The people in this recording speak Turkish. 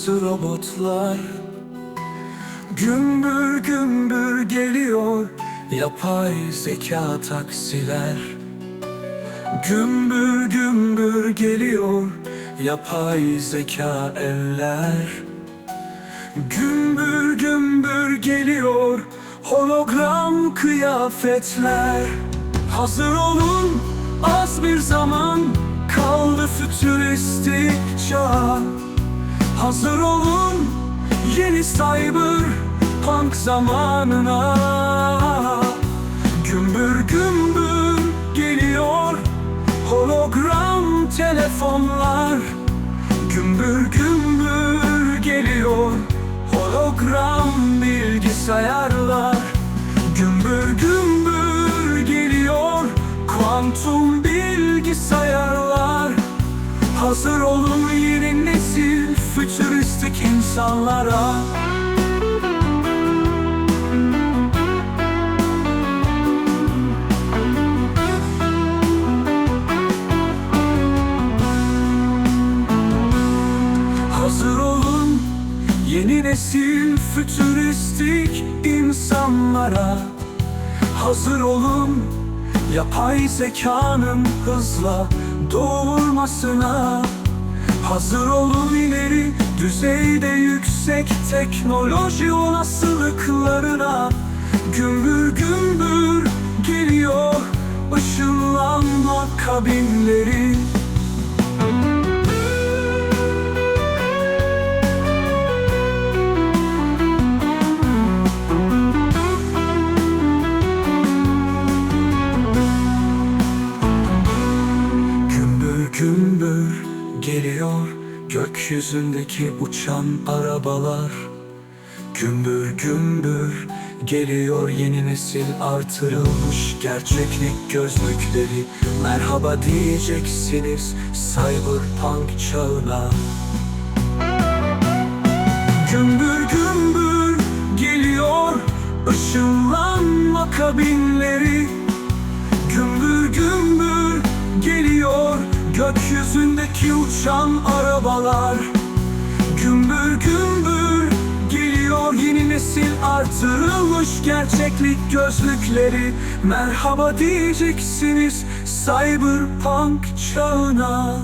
insanımsı robotlar. Gümbür gümbür geliyor yapay zeka taksiler. Gümbür gümbür geliyor yapay zeka eller Gümbür gümbür geliyor hologram kıyafetler. Hazır olun az bir zaman kaldı fütüristik çağ Hazır olun yeni cyber punk zamanına. Gümbür gümbür geliyor hologram telefonlar. Gümbür gümbür geliyor hologram bilgisayarlar. Gümbür gümbür geliyor kuantum bilgisayarlar fütüristik insanlara. Hazır olun yeni nesil fütüristik insanlara. Hazır olun yapay zekanın hızla doğurmasına Hazır olun ileri düzeyde yüksek teknoloji olasılıklarına Gümbür gümbür geliyor ışınlanma kabinleri geliyor gökyüzündeki uçan arabalar. Gümbür gümbür geliyor yeni nesil artırılmış gerçeklik gözlükleri. Merhaba diyeceksiniz cyberpunk çağına. Gümbür gümbür geliyor ışınlanma kabinleri gökyüzündeki uçan arabalar Gümbür gümbür geliyor yeni nesil artırılmış gerçeklik gözlükleri. Merhaba diyeceksiniz cyberpunk çağına